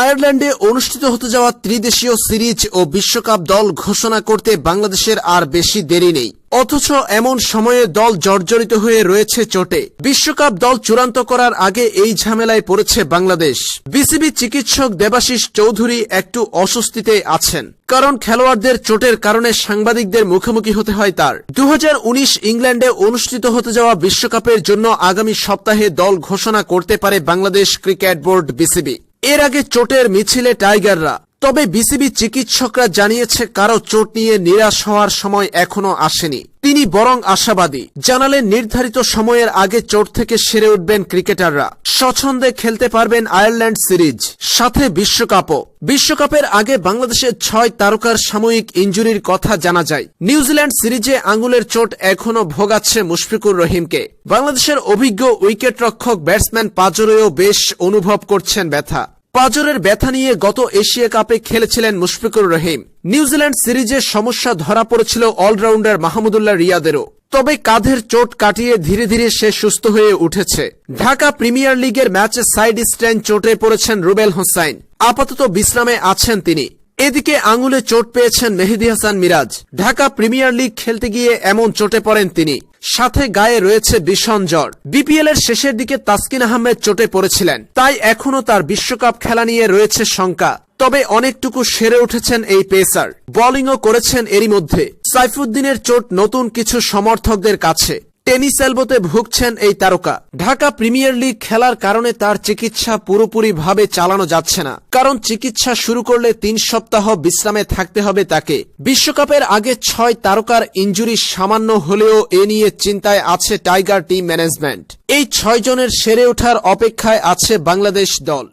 আয়ারল্যান্ডে অনুষ্ঠিত হতে যাওয়া ত্রিদেশীয় সিরিজ ও বিশ্বকাপ দল ঘোষণা করতে বাংলাদেশের আর বেশি দেরি নেই। অথচ এমন সময়ে দল জর্জরিত হয়ে রয়েছে চোটে। বিশ্বকাপ দল চূড়ান্ত করার আগে এই ঝামেলায় পড়েছে বাংলাদেশ। বিসিবি চিকিৎসক দেবাশিস চৌধুরী একটু অস্বস্তিতে আছেন। কারণ খেলোয়াড়দের চোটের কারণে সাংবাদিকদের মুখোমুখি হতে হয় তার। দু হাজার উনিশ ইংল্যান্ডে অনুষ্ঠিত হতে যাওয়া বিশ্বকাপের জন্য আগামী সপ্তাহে দল ঘোষণা করতে পারে বাংলাদেশ ক্রিকেট বোর্ড বিসিবি। এর আগে চোটের মিছিলে টাইগাররা, তবে বিসিবি চিকিৎসকরা জানিয়েছে কারও চোট নিয়ে নিরাশ হওয়ার সময় এখনও আসেনি। তিনি বরং আশাবাদী, জানালেন নির্ধারিত সময়ের আগে চোট থেকে সেরে উঠবেন ক্রিকেটাররা। স্বচ্ছন্দে খেলতে পারবেন আয়ারল্যান্ড সিরিজ, সাথে বিশ্বকাপও। বিশ্বকাপের আগে বাংলাদেশের ছয় তারকার সাময়িক ইঞ্জুরির কথা জানা যায়। নিউজিল্যান্ড সিরিজে আঙুলের চোট এখনও ভোগাচ্ছে মুশফিকুর রহিমকে। বাংলাদেশের অভিজ্ঞ উইকেট রক্ষক ব্যাটসম্যান পাজরেও বেশ অনুভব করছেন ব্যথা। পাজরের ব্যথা নিয়ে গত এশিয়া কাপে খেলেছিলেন মুশফিকুর রহিম। নিউজিল্যান্ড সিরিজের সমস্যা ধরা পড়েছিল অলরাউন্ডার মাহমুদুল্লাহ রিয়াদেরও। তবে কাঁধের চোট কাটিয়ে ধীরে ধীরে সে সুস্থ হয়ে উঠেছে। ঢাকা প্রিমিয়ার লিগের ম্যাচে সাইড স্ট্যান্ড চোটে পড়েছেন রুবেল হোসাইন আপাতত বিশ্রামে আছেন তিনি। এদিকে আঙুলে চোট পেয়েছেন মেহেদি হাসান মিরাজ। ঢাকা প্রিমিয়ার লিগ খেলতে গিয়ে এমন চোটে পড়েন তিনি। সাথে গায়ে রয়েছে ভীষণ জ্বর। বিপিএল এর শেষের দিকে তাসকিন আহমেদ চোটে পড়েছিলেন। তাই এখনও তার বিশ্বকাপ খেলা নিয়ে রয়েছে শঙ্কা। তবে অনেকটুকু সেরে উঠেছেন এই পেসার। বোলিংও করেছেন এরই মধ্যে। সাইফুদ্দিনের চোট নতুন কিছু সমর্থকদের কাছে। টেনিস এলবোতে ভুগছেন এই তারকা। ঢাকা প্রিমিয়ার লিগ খেলার কারণে তার চিকিৎসা পুরোপুরিভাবে চালানো যাচ্ছে না। কারণ চিকিৎসা শুরু করলে তিন সপ্তাহ বিশ্রামে থাকতে হবে তাকে। বিশ্বকাপের আগে ছয় তারকার ইঞ্জুরি সামান্য হলেও এ নিয়ে চিন্তায় আছে টাইগার টিম ম্যানেজমেন্ট। এই ছয় জনের সেরে ওঠার অপেক্ষায় আছে বাংলাদেশ দল।